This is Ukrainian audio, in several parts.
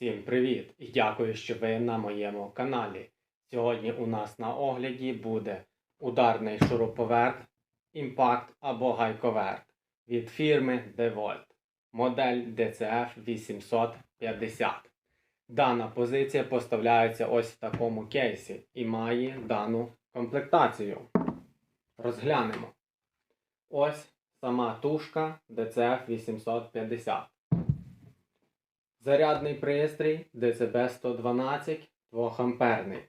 Всім привіт дякую, що ви на моєму каналі. Сьогодні у нас на огляді буде ударний шуруповерт, імпакт або гайковерт від фірми DeWalt, модель DCF 850. Дана позиція поставляється ось в такому кейсі і має дану комплектацію. Розглянемо. Ось сама тушка DCF 850. Зарядний пристрій DCB 112 2 амперний.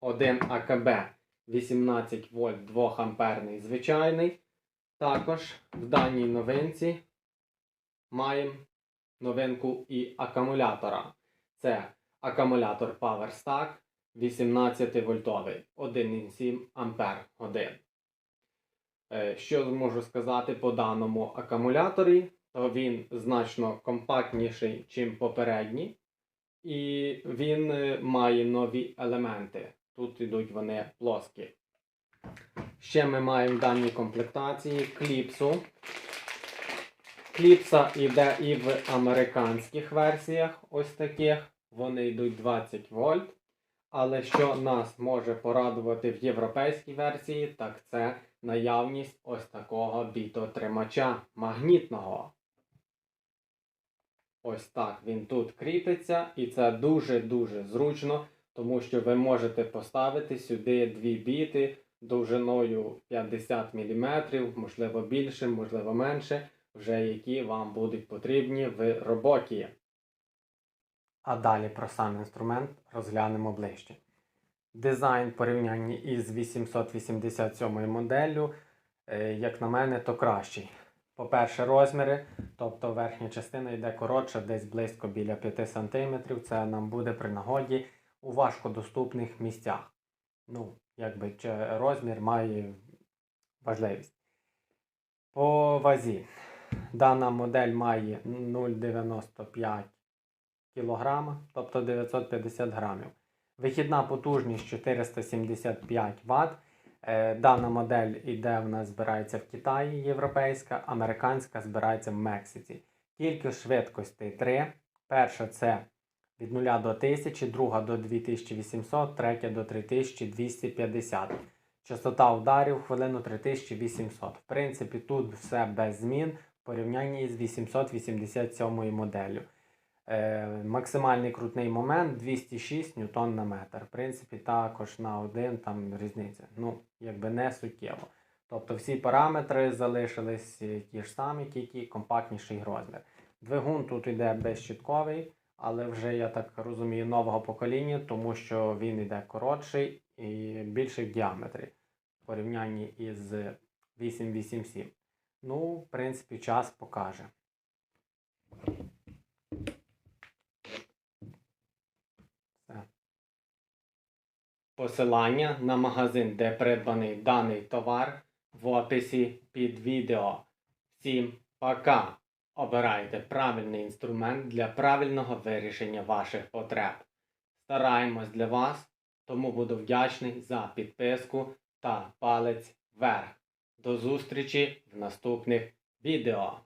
1 АКБ 18 вольт 2 амперний звичайний. Також в даній новинці маємо новинку і акумулятора. Це акумулятор PowerStack 18 вольтовий 1,7 ампер годин. Е, Що можу сказати по даному акумуляторі? То він значно компактніший, ніж попередній, і він е, має нові елементи. Тут йдуть вони плоскі. Ще ми маємо в даній комплектації кліпсу. Кліпса йде і в американських версіях, ось таких. Вони йдуть 20 вольт. Але що нас може порадувати в європейській версії, так це наявність ось такого бітотримача магнітного. Ось так він тут кріпиться, і це дуже-дуже зручно, тому що ви можете поставити сюди дві біти довжиною 50 мм, можливо більше, можливо менше, вже які вам будуть потрібні в роботі. А далі про сам інструмент розглянемо ближче. Дизайн порівнянні із 887 моделлю, е, як на мене, то кращий. По-перше, розміри, тобто верхня частина йде коротша, десь близько біля 5 см. Це нам буде при нагоді у важкодоступних місцях. Ну, якби розмір має важливість. По вазі. Дана модель має 0,95 кг, тобто 950 грамів. Вихідна потужність 475 Вт. Е, Дана модель іде в нас збирається в Китаї, європейська, американська збирається в Мексиці. Кількість швидкостей 3. Перша це від 0 до 1000, друга до 2800, третя до 3250. Частота ударів хвилину 3800. В принципі, тут все без змін в порівнянні з 887 моделлю. Е, максимальний крутний момент 206 ньютон на метр. В принципі, також на один там різниця. Ну, якби не суттєво. Тобто всі параметри залишились е, ті ж самі, тільки компактніший розмір. Двигун тут йде безщітковий, але вже, я так розумію, нового покоління, тому що він йде коротший і більший в діаметрі в порівнянні із 887. Ну, в принципі, час покаже. Посилання на магазин, де придбаний даний товар в описі під відео. Всім пока! Обирайте правильний інструмент для правильного вирішення ваших потреб. Стараємось для вас, тому буду вдячний за підписку та палець вверх. До зустрічі в наступних відео.